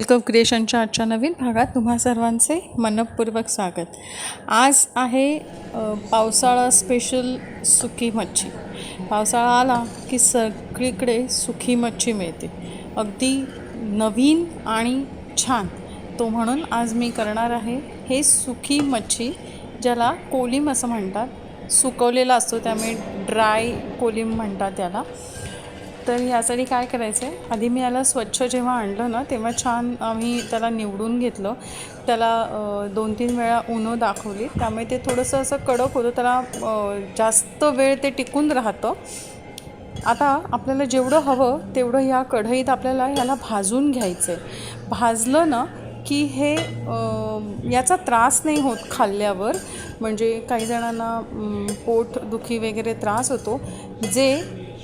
Welcome क्रिएशनच्या आजच्या नवीन भागात तुम्हा सर्वांचे मनपूर्वक स्वागत. आज आहे पावसाळा स्पेशल सुकी मच्छी. पावसाळा आला की सगळीकडे सुकी मच्छी मिळते. अगदी नवीन आणि छान. तो म्हणून आज मी करणार आहे हे सुकी मच्छी ज्याला कोलिम असं म्हणतात. सुकवलेला असतो त्यामुळे ड्राय कोलिम म्हणतात त्याला. तर यासाठी काय करायचं आहे? आधी मी याला स्वच्छ जेव्हा आणलं ना तेव्हा छान आम्ही त्याला निवडून घेतलं. त्याला दोन तीन वेळा उनो दाखवली. त्यामुळे ते थोडंसं असं कडक होतं. त्याला जास्त वेळ ते टिकून राहतं. आता आपल्याला जेवढं हवं तेवढं या कढईत आपल्याला याला भाजून घ्यायचं आहे भाजलं ना की हे याचा त्रास नाही होत खाल्ल्यावर. म्हणजे काही जणांना पोट दुखी वगैरे त्रास होतो. जे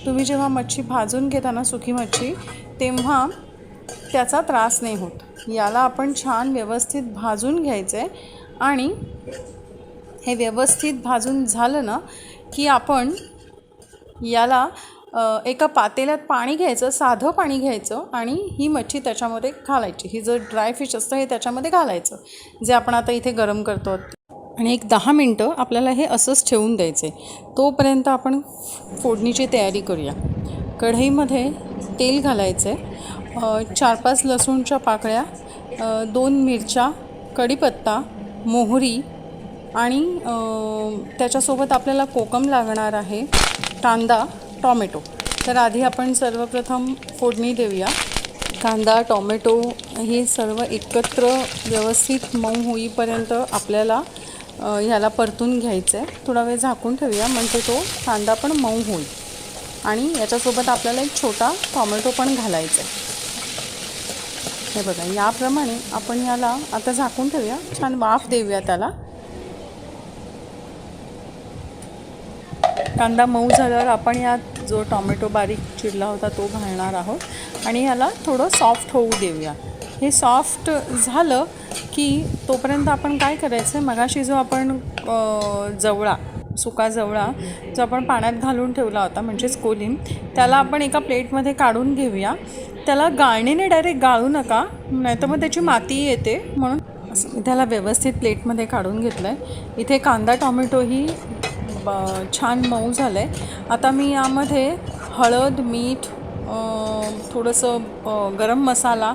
तुम्ही जेव्हा मच्छी भाजून घेता ना सुकी मच्छी तेव्हा त्याचा त्रास नाही होत. याला आपण छान व्यवस्थित भाजून घ्यायचं आहे आणि हे व्यवस्थित भाजून झालं ना की आपण याला एका पातेल्यात पाणी घ्यायचं साधं पाणी घ्यायचं आणि ही मच्छी त्याच्यामध्ये घालायची. ही जर ड्राय फिश असतं हे त्याच्यामध्ये घालायचं जे आपण आता इथे गरम करतो. आणि एक दहा मिनटं आपल्याला हे असंच ठेवून द्यायचे. तोपर्यंत आपण फोडणीची तयारी करूया. कढईमध्ये तेल घालायचं आहे चार पाच लसूणच्या पाकळ्या दोन मिरच्या कढीपत्ता मोहरी आणि त्याच्यासोबत आपल्याला कोकम लागणार आहे कांदा टॉमॅटो. तर आधी आपण सर्वप्रथम फोडणी देऊया. कांदा टॉमॅटो हे सर्व एकत्र व्यवस्थित मऊ होईपर्यंत आपल्याला ह्याला परतून घ्यायचं आहे थोडा वेळ झाकून ठेवूया म्हणजे तो कांदा पण मऊ होईल. आणि याच्यासोबत आपल्याला एक छोटा टॉमॅटो पण घालायचा आहे हे बघा याप्रमाणे आपण याला आता झाकून ठेवूया. छान वाफ देऊया त्याला. कांदा मऊ झाल्यावर आपण यात जो टॉमॅटो बारीक चिरला होता तो घालणार आहोत. आणि याला थोडं सॉफ्ट होऊ देऊया. हे सॉफ्ट झालं की तोपर्यंत आपण काय करायचं मगाशी जो आपण जवळा सुका जवळा जो आपण पाण्यात घालून ठेवला होता म्हणजेच कोलीम त्याला आपण एका प्लेटमध्ये काढून घेऊया. त्याला गाळणीने डायरेक्ट गाळू नका नाहीतर मग त्याची माती येते म्हणून. त्याला व्यवस्थित प्लेटमध्ये काढून घेतलं आहे इथे कांदा टॉमॅटोही ब छान मऊ झालं आहे आता मी यामध्ये हळद मीठ थोडंसं गरम मसाला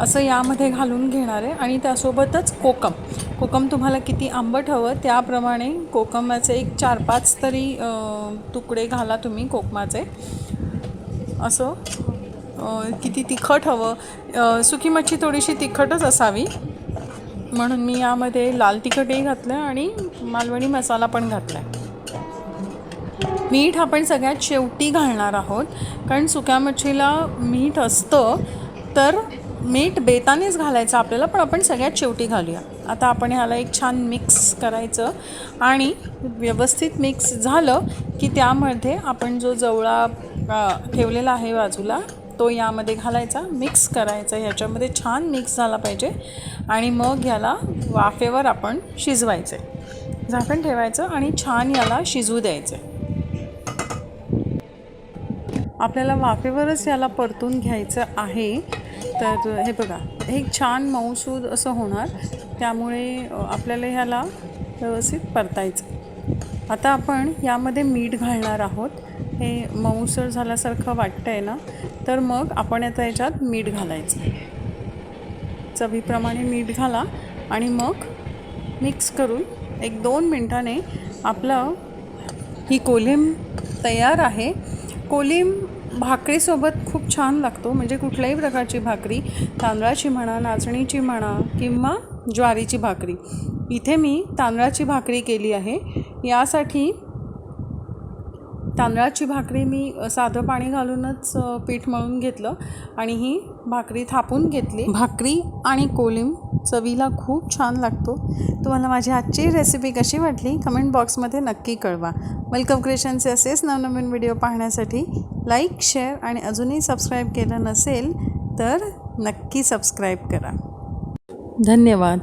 असं यामध्ये घालून घेणार आहे. आणि त्यासोबतच कोकम. कोकम तुम्हाला किती आंबट हवं त्याप्रमाणे कोकमाचे एक चार पाच तरी तुकडे घाला तुम्ही कोकमाचे. असं किती तिखट हवं. सुकी मच्छी थोडीशी तिखटच असावी. म्हणून मी यामध्ये लाल तिखटही घातलं आहे आणि मालवणी मसाला पण घातला आहे मीठ आपण सगळ्यात शेवटी घालणार आहोत. कारण सुक्या मच्छीला मीठ असतं तर मीठ बेतानेच घालायचं आपल्याला पण आपण सगळ्यात शेवटी घालूया. आता आपण ह्याला एक छान मिक्स करायचं आणि व्यवस्थित मिक्स झालं की त्यामध्ये आपण जो जवळा ठेवलेला आहे बाजूला तो यामध्ये घालायचा. मिक्स करायचा ह्याच्यामध्ये छान मिक्स झाला पाहिजे आणि मग याला वाफेवर आपण शिजवायचे झाकण ठेवायचं आणि छान याला शिजू द्यायचं आपल्याला वाफेवरच याला परतून घ्यायचं आहे. तर हे बघा हे छान मऊसूद असं होणार. त्यामुळे आपल्याला ह्याला व्यवस्थित परतायचं. आता आपण यामध्ये मीठ घालणार आहोत. हे मऊसर झाल्यासारखं वाटतं आहे ना? तर मग आपण आता याच्यात मीठ घालायचं. चवीप्रमाणे मीठ घाला आणि मग मिक्स करून एक दोन मिनटाने आपलं ही कोलिम तयार आहे. कोलिम भाकरीसोबत खूप छान लागतो. म्हणजे कुठल्याही प्रकारची भाकरी तांदळाची म्हणा नाचणीची म्हणा किंवा ज्वारीची भाकरी. इथे मी तांदळाची भाकरी केली आहे. यासाठी तांदळाची भाकरी मी साधं पाणी घालूनच पीठ मळून घेतलं आणि ही भाकरी थापून घेतली. भाकरी आणि कोलिम चवीला खूप छान लागतो. तुम्हाला माझी आजची रेसिपी कशी वाटली? कमेंट बॉक्समध्ये नक्की कळवा. वेलकम क्रिएशनचे असेच नवनवीन व्हिडिओ पाहण्यासाठी लाईक शेअर आणि अजूनही सबस्क्राईब केलं नसेल तर नक्की सबस्क्राईब करा. धन्यवाद.